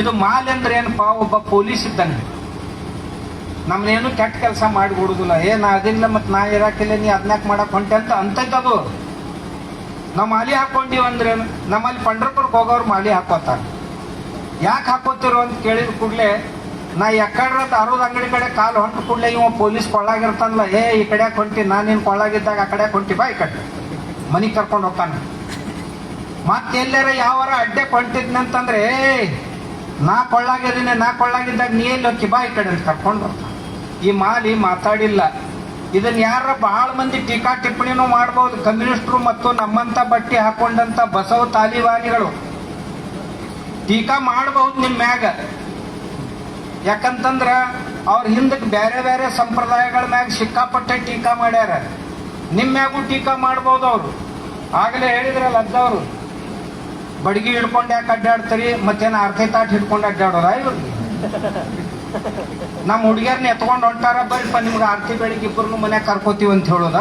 ಇದು ಮಾಲ್ ಅಂದ್ರೆ ಏನಪ್ಪ ಒಬ್ಬ ಪೊಲೀಸ್ ಇದ್ದಾನೆ ನಮ್ನೇನು ಕೆಟ್ಟ ಕೆಲಸ ಮಾಡಿಬಿಡುದಿಲ್ಲ ಏ, ನಾ ಅದಿಲ್ಲ ಮತ್ತೆ ನಾ ಇರಾಕಿಲ್ಲ, ನೀ ಅದನ್ಯಾಕ ಮಾಡಕ್ ಹೊಂಟೆ ಅಂತ ಅಂತೈತದು ನಾವು ಮಾಲಿ ಹಾಕೊಂಡಿವ್ ಅಂದ್ರೆ ಏನು? ನಮ್ಮಲ್ಲಿ ಪಂಡ್ರಪುರಕ್ಕೆ ಹೋಗೋರು ಮಾಲಿ ಹಾಕೋತಾರ. ಯಾಕೆ ಹಾಕೋತಿರೋ ಅಂತ ಕೇಳಿದ ಕೂಡಲೇ, ನಾ ಎಕ್ಕಡ್ರ ಅರೋದ್ ಅಂಗಡಿ ಕಡೆ ಕಾಲು ಹೊಂಟ ಕೂಡಲೇ ಇವ ಪೊಲೀಸ್ ಕೊಳ್ಳಾಗಿರ್ತಾನಲ್ಲ, ಏ, ಈ ಕಡೆ ಹೊಂಟಿ, ನಾನು ನಿನ್ನ ಕೊಳ್ಳಾಗಿದ್ದಾಗ ಆ ಕಡೆ ಹೊಂಟಿ ಬಾ ಈ ಕಡೆ. ಮನೆಗೆ ಕರ್ಕೊಂಡು ಹೋಗ್ತಾನೆ. ಮತ್ತೆ ಎಲ್ಲಾರ ಯಾವಾರ ಅಡ್ಡೆ ಹೊಂಟಿದ್ನಂತಂದ್ರೆ ನಾ ಕೊಳ್ಳಾಗಿದ್ದೀನಿ, ನಾ ಕೊಳ್ಳಾಗಿದ್ದಾಗ ನೀ ಎಲ್ಲಿ ಹೋಗಿ ಬಾ ಈ ಕಡೆ ಕರ್ಕೊಂಡು ಈ ಮಾಲಿ ಮಾತಾಡಿಲ್ಲ. ಇದನ್ನ ಯಾರ ಬಹಳ ಮಂದಿ ಟೀಕಾ ಟಿಪ್ಪಣಿನೂ ಮಾಡ್ಬೋದು. ಕಮ್ಯುನಿಸ್ಟ್ರು ಮತ್ತು ನಮ್ಮಂತ ಬಟ್ಟೆ ಹಾಕೊಂಡಂತ ಬಸವ ತಾಲಿಬಾನಿಗಳು ಟೀಕಾ ಮಾಡಬಹುದು ನಿಮ್ಮ ಮ್ಯಾಗ. ಯಾಕಂತಂದ್ರ ಅವ್ರ ಹಿಂದಕ್ಕೆ ಬೇರೆ ಬೇರೆ ಸಂಪ್ರದಾಯಗಳ ಮ್ಯಾಗ ಸಿಕ್ಕಾಪಟ್ಟೆ ಟೀಕಾ ಮಾಡ್ಯಾರ. ನಿಮ್ಮ ಮ್ಯಾಗೂ ಟೀಕಾ ಮಾಡ್ಬೋದು ಅವರು. ಆಗಲೇ ಹೇಳಿದ್ರಲ್ಲ ಅದ್ದವರು ಬಡಗಿ ಹಿಡ್ಕೊಂಡು ಯಾಕೆ ಅಡ್ಡಾಡ್ತೀರಿ? ಮತ್ತೇನು ಅರ್ಧ ತಾಟ್ ಹಿಡ್ಕೊಂಡು ಅಡ್ಡಾಡೋದ ಇವ್ರಿಗೆ ನಮ್ಮ ಹುಡುಗಿಯರ್ನ ಎತ್ಕೊಂಡು ಹೊಂಟಾರ ಪ ನಿಮ್ಗೆ ಆರ್ತಿ ಬೆಳಿಗ್ಗೆ ಇಬ್ಬರು ಮನೆ ಕರ್ಕೋತೀವಿ ಅಂತ ಹೇಳೋದ?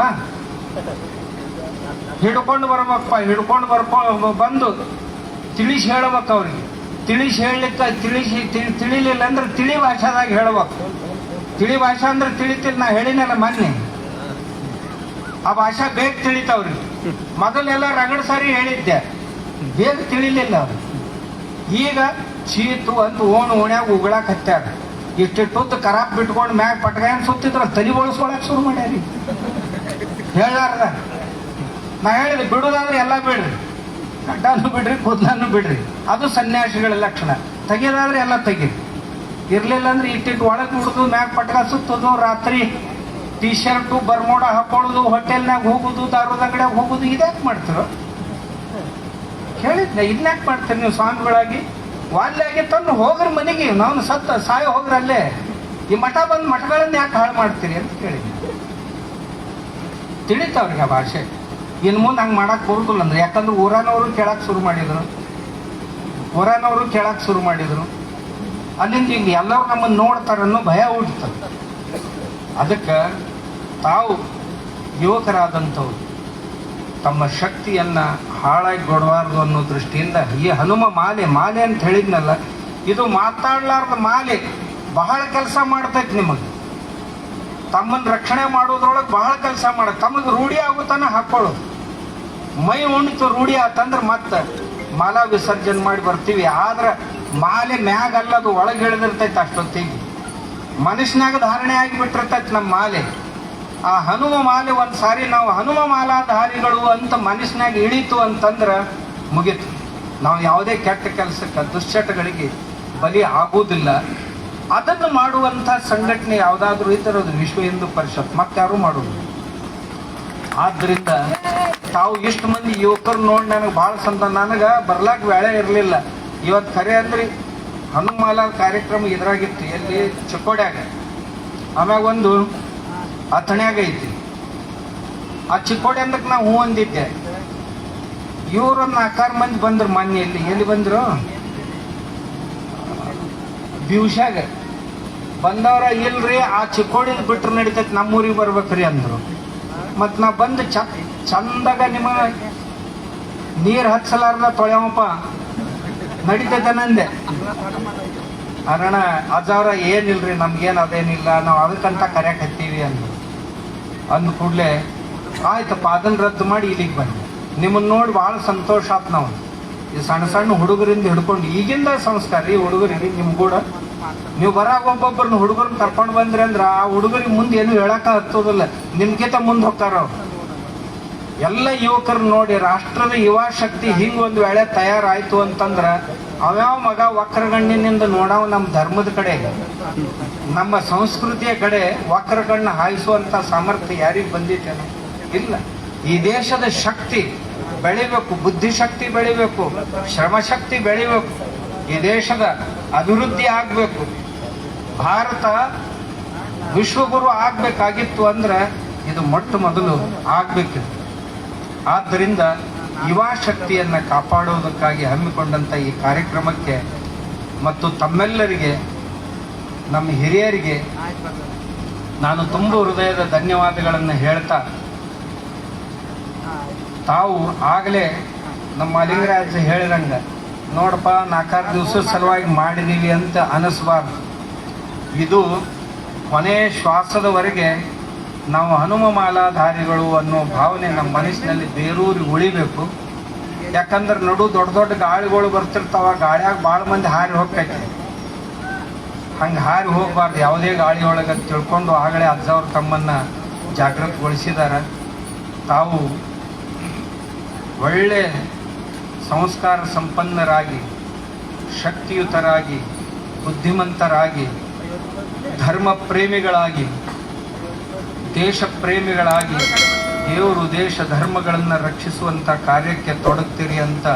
ಹಿಡ್ಕೊಂಡು ಬರ್ಬೇಕಪ್ಪ, ಹಿಡ್ಕೊಂಡು ಬರ್ಕೊ, ಬಂದು ತಿಳಿಸಿ ಹೇಳ್ಬೇಕು ಅವ್ರಿಗೆ. ತಿಳಿಸಿ ಹೇಳಲಿಕ್ಕೆ, ತಿಳಿಸಿ, ತಿಳಿ- ತಿಳಿಲಿಲ್ಲ ಅಂದ್ರೆ ತಿಳಿ ಭಾಷಾದಾಗ ಹೇಳ್ಬೇಕು. ತಿಳಿ ಭಾಷಾ ಅಂದ್ರೆ ತಿಳಿತಿಲ್ಲ, ನಾ ಹೇಳಿನಲ್ಲ ಮೊನ್ನೆ. ಆ ಭಾಷಾ ಬೇಗ ತಿಳಿತಾವ್ರಿ. ಮೊದಲೆಲ್ಲ ರಗಡ್ ಸಾರಿ ಹೇಳಿದ್ದೆ. ಬೇಗ ತಿಳಿಲಿಲ್ಲ ಅವ್ರು. ಈಗ ಚೀತು ಅಂತ ಓಣು ಓಣ್ಯಾಗ ಉಗಳಾಕ್ ಹತ್ಯಾರ. ಇಷ್ಟಿಟ್ಟು ಕರಾಪ್ ಬಿಟ್ಕೊಂಡು ಮ್ಯಾಗ ಪಟ್ಗಾಯನ್ ಸುತ್ತಿದ್ರ ತಲೆ ಬಳಸ್ಕೊಳಕ್ ಶುರು ಮಾಡ್ಯಾರಿ. ಹೇಳಾರ್ದ ನಾ ಹೇಳಿದೆ, ಬಿಡುದಾದ್ರೆ ಎಲ್ಲ ಬಿಡ್ರಿ. ಗಡ್ಡನು ಬಿಡ್ರಿ, ಕೂದಲನ್ನು ಬಿಡ್ರಿ. ಅದು ಸನ್ಯಾಸಿಗಳ ಲಕ್ಷಣ. ತೆಗಿಯೋದಾದ್ರೆ ಎಲ್ಲ ತೆಗೀರಿ ಇರ್ಲಿಲ್ಲ ಅಂದ್ರೆ ಇಟ್ಟಿಟ್ಟು ಒಳಗೆ ಬಿಡುದು ಮ್ಯಾಗ ಪಟ್ಕ ಸುತ್ತೋದು, ರಾತ್ರಿ ಟಿ ಶರ್ಟು ಬರ್ಮೋಡ ಹಾಕೊಳ್ಳೋದು ಹೋಟೆಲ್ನಾಗ ಹೋಗುದು, ದಾರದ ಅಂಗಡಿಯಾಗ ಹೋಗುದು, ಇದ್ಯಾಕೆ ಮಾಡ್ತಿರೋ? ಹೇಳಿದ್ನೆ ಇನ್ಯಾಕೆ ಮಾಡ್ತೀರಿ ನೀವು ಸ್ವಾಮಿಗಳಾಗಿ. ವಾಲ್ಯಾಗಿ ತಂದು ಹೋಗ್ರ ಮನೆಗೆ, ನಾನು ಸತ್ತ, ಸಾಯ ಹೋಗ್ರಲ್ಲೇ ಈ ಮಠ ಬಂದು ಮಠಗಳನ್ನ ಯಾಕೆ ಹಾಳು ಮಾಡ್ತೀರಿ ಅಂತ ಕೇಳಿದ್ನೆ. ತಿಳಿತಾವ್ರಿಗೆ ಆ ಭಾಷೆ. ಇನ್ನು ಮುಂದೆ ಹಂಗೆ ಮಾಡಕ್ ಬರುದಿಲ್ಲ ಅಂದ್ರೆ, ಯಾಕಂದ್ರೆ ಊರಾನವರು ಕೇಳಕ್ ಶುರು ಮಾಡಿದ್ರು. ಊರಾನವರು ಕೇಳಕ್ ಶುರು ಮಾಡಿದ್ರು. ಅಲ್ಲಿಂದ ಈಗ ಎಲ್ಲರೂ ನಮ್ಮನ್ನು ನೋಡ್ತಾರ ಅನ್ನೋ ಭಯ ಹುಡ್ತದೆ ಅದಕ್ಕೆ ತಾವು ಯುವಕರಾದಂಥವ್ರು. ತಮ್ಮ ಶಕ್ತಿಯನ್ನ ಹಾಳಾಗಿ ಕೊಡಬಾರ್ದು ಅನ್ನೋ ದೃಷ್ಟಿಯಿಂದ ಈ ಹನುಮ ಮಾಲೆ ಮಾಲೆ ಅಂತ ಹೇಳಿದ್ನಲ್ಲ, ಇದು ಮಾತಾಡ್ಲಾರ್ದ ಮಾಲೆ, ಬಹಳ ಕೆಲಸ ಮಾಡ್ತೈತಿ ನಿಮಗೆ. ತಮ್ಮನ್ನು ರಕ್ಷಣೆ ಮಾಡೋದ್ರೊಳಗೆ ಬಹಳ ಕೆಲಸ ಮಾಡ, ತಮಗೆ ರೂಢಿ ಆಗುತ್ತಾನೆ ಹಾಕೊಳ್ಳೋದು. ಮೈ ಉಣಿತು ರೂಢಿ ಆತಂದ್ರೆ ಮತ್ತೆ ಮಾಲಾ ವಿಸರ್ಜನೆ ಮಾಡಿ ಬರ್ತೀವಿ, ಆದ್ರೆ ಮಾಲೆ ಮ್ಯಾಗಲ್ಲದು ಒಳಗೆ ಇಳಿದಿರ್ತೈತೆ ಅಷ್ಟೊತ್ತಿಗೆ. ಮನುಷ್ಯನಾಗ ಧಾರಣೆ ಆಗಿಬಿಟ್ಟಿರ್ತೈತೆ ನಮ್ಮ ಮಾಲೆ. ಆ ಹನುಮ ಮಾಲೆ ಒಂದು ಸಾರಿ ನಾವು ಹನುಮ ಮಾಲಾಧಾರಿಗಳು ಅಂತ ಮನಸ್ಸಿನಾಗ ಇಳೀತು ಅಂತಂದ್ರೆ ಮುಗೀತು. ನಾವು ಯಾವುದೇ ಕೆಟ್ಟ ಕೆಲಸಕ್ಕೆ, ದುಶ್ಚಟಗಳಿಗೆ ಬಲಿ ಆಗುವುದಿಲ್ಲ. ಅದನ್ನು ಮಾಡುವಂಥ ಸಂಘಟನೆ ಯಾವುದಾದ್ರೂ ಇದ್ದರೆ ಅದು ವಿಶ್ವ ಹಿಂದೂ ಪರಿಷತ್ ಮತ್ತಾರು ಮಾಡೋದು ಆದ್ದರಿಂದ ತಾವು ಇಷ್ಟು ಮಂದಿ ಯುವಕರು ನೋಡಿ ನನಗೆ ಭಾಳ ಸಂತ ನನಗೆ ಬರ್ಲಾಕ್ ವೇಳೆ ಇರಲಿಲ್ಲ. ಇವತ್ತು ಖರೆ ಅಂದ್ರಿ ಹನುಮಾಲ ಕಾರ್ಯಕ್ರಮ ಇದ್ರಾಗಿತ್ತು, ಎಲ್ಲಿ ಚಿಕ್ಕೋಡ್ಯಾಗ. ಆಮ್ಯಾಗ ಒಂದು ಅಥಣ್ಯಾಗ ಐತಿ. ಆ ಚಿಕ್ಕೋಡಿ ಅಂದಕ್ಕೆ ನಾ ಹೂ ಅಂದಿದ್ದೆ. ಇವರು ನಾಲ್ಕಾರು ಮಂದಿ ಬಂದ್ರು ಮೊನ್ನೆ ಇಲ್ಲಿ. ಎಲ್ಲಿ ಬಂದರು? ದಿವ್ಸಾಗ ಬಂದವರ, ಇಲ್ರಿ, ಆ ಚಿಕ್ಕೋಡಿ ಬಿಟ್ರೆ ನಡೀತೈತೆ, ನಮ್ಮೂರಿಗೆ ಬರ್ಬೇಕ್ರಿ ಅಂದ್ರು. ಮತ್ತು ನಾ ಬಂದು ಚ, ಚಂದಾಗ ನಿಮ್ಮ ನೀರು ಹಚ್ಚಲಾರ್ದ ತೊಳೆಯವಪ್ಪ ನಡಿತೈತೆ ನಂದೆ. ಅರಣ ಏನಿಲ್ಲ ಏನಿಲ್ರಿ? ನಮ್ಗೇನು ಅದೇನಿಲ್ಲ. ನಾವು ಅದಕ್ಕಂತ ಕರೆಯಕ್ ಹತ್ತೀವಿ ಅಂದ್ರು. ಅಂದ ಕೂಡಲೇ, ಆಯ್ತಪ್ಪ ಅದನ್ನ ರದ್ದು ಮಾಡಿ ಇಲ್ಲಿಗೆ ಬನ್ನಿ. ನಿಮ್ಮನ್ನ ನೋಡಿ ಭಾಳ ಸಂತೋಷ ಆತ್ ನಾವು. ಈ ಸಣ್ಣ ಸಣ್ಣ ಹುಡುಗರಿಂದ ಹಿಡ್ಕೊಂಡು, ಈಗಿಂದ ಸಂಸ್ಕಾರ ರೀ ಹುಡುಗರಿಗೆ ನಿಮ್ ಕೂಡ. ನೀವು ಬರಾಗ ಒಬ್ಬೊಬ್ಬರನ್ನ ಹುಡುಗರನ್ನ ಕರ್ಕೊಂಡು ಬಂದ್ರಿ ಅಂದ್ರೆ, ಆ ಹುಡುಗರಿಗೆ ಮುಂದೆ ಏನು ಹೇಳಕ್ಕ ಹತ್ತೋದಿಲ್ಲ. ನಿಮ್ಗಿಂತ ಮುಂದೆ ಹೋಗ್ತಾರ ಅವ್ರು. ಎಲ್ಲ ಯುವಕರು ನೋಡಿ, ರಾಷ್ಟ್ರದ ಯುವ ಶಕ್ತಿ ಹಿಂಗ್ ಒಂದು ವೇಳೆ ತಯಾರಾಯ್ತು ಅಂತಂದ್ರ ಅವ್ಯಾವ ಮಗ ವಕ್ರಗಣ್ಣಿನಿಂದ ನೋಡಾವ ನಮ್ಮ ಧರ್ಮದ ಕಡೆ? ನಮ್ಮ ಸಂಸ್ಕೃತಿಯ ಕಡೆ ವಕ್ರಗಣ್ಣ ಹಾಯಿಸುವಂತ ಸಾಮರ್ಥ್ಯ ಯಾರಿಗೆ ಬಂದಿತ್ತೇನೋ ಇಲ್ಲ. ಈ ದೇಶದ ಶಕ್ತಿ ಬೆಳಿಬೇಕು, ಬುದ್ಧಿಶಕ್ತಿ ಬೆಳಿಬೇಕು, ಶ್ರಮಶಕ್ತಿ ಬೆಳಿಬೇಕು, ಈ ದೇಶದ ಅಭಿವೃದ್ಧಿ ಆಗ್ಬೇಕು. ಭಾರತ ವಿಶ್ವಗುರು ಆಗ್ಬೇಕಾಗಿತ್ತು ಅಂದ್ರೆ ಇದು ಮೊಟ್ಟ ಮೊದಲು ಆಗ್ಬೇಕಿತ್ತು. ಆದ್ದರಿಂದ ಯುವ ಶಕ್ತಿಯನ್ನ ಕಾಪಾಡೋದಕ್ಕಾಗಿ ಹಮ್ಮಿಕೊಂಡಂತ ಈ ಕಾರ್ಯಕ್ರಮಕ್ಕೆ ಮತ್ತು ತಮ್ಮೆಲ್ಲರಿಗೆ, ನಮ್ಮ ಹಿರಿಯರಿಗೆ ನಾನು ತುಂಬ ಹೃದಯದ ಧನ್ಯವಾದಗಳನ್ನು ಹೇಳ್ತಾ, ತಾವು ಆಗಲೇ ನಮ್ಮ ಅಲಿಂಗರಾಜ್ ಹೇಳಿದಂಗೆ, ನೋಡಪ್ಪ, ನಾಲ್ಕಾರು ದಿವಸದ ಸಲುವಾಗಿ ಮಾಡಿದ್ದೀವಿ ಅಂತ ಅನಿಸ್ಬಾರ್ದು. ಇದು ಕೊನೆ ಶ್ವಾಸದವರೆಗೆ ನಾವು ಹನುಮಮಾಲಾಧಾರಿಗಳು ಅನ್ನೋ ಭಾವನೆ ನಮ್ಮ ಮನಸ್ಸಿನಲ್ಲಿ ಬೇರೂರಿ ಉಳಿಬೇಕು. ಯಾಕಂದ್ರೆ ನಡು ದೊಡ್ಡ ದೊಡ್ಡ ಗಾಳಿಗಳು ಬರ್ತಿರ್ತಾವ ಗಾಳಿಯಾಗ ಭಾಳ ಮಂದಿ ಹಾರಿ ಹೋಗ್ತೈತಿ. ಹಂಗೆ ಹಾರಿ ಹೋಗಬಾರ್ದು, ಯಾವುದೇ ಗಾಳಿ ಒಳಗೆ ತಿಳ್ಕೊಂಡು ಆಗಲೇ ಅಜ್ಜವ್ರು ತಮ್ಮನ್ನ ಜಾಗೃತಗೊಳಿಸಿದಾರ ತಾವು ಒಳ್ಳೆ ಸಂಸ್ಕಾರ ಸಂಪನ್ನರಾಗಿ, ಶಕ್ತಿಯುತರಾಗಿ, ಬುದ್ಧಿಮಂತರಾಗಿ, ಧರ್ಮ ಪ್ರೇಮಿಗಳಾಗಿ ದೇಶ ಪ್ರೇಮಿಗಳಾಗಿ ದೇವರು ದೇಶ ಧರ್ಮಗಳನ್ನು ರಕ್ಷಿಸುವಂಥ ಕಾರ್ಯಕ್ಕೆ ತೊಡಗ್ತೀರಿ ಅಂತ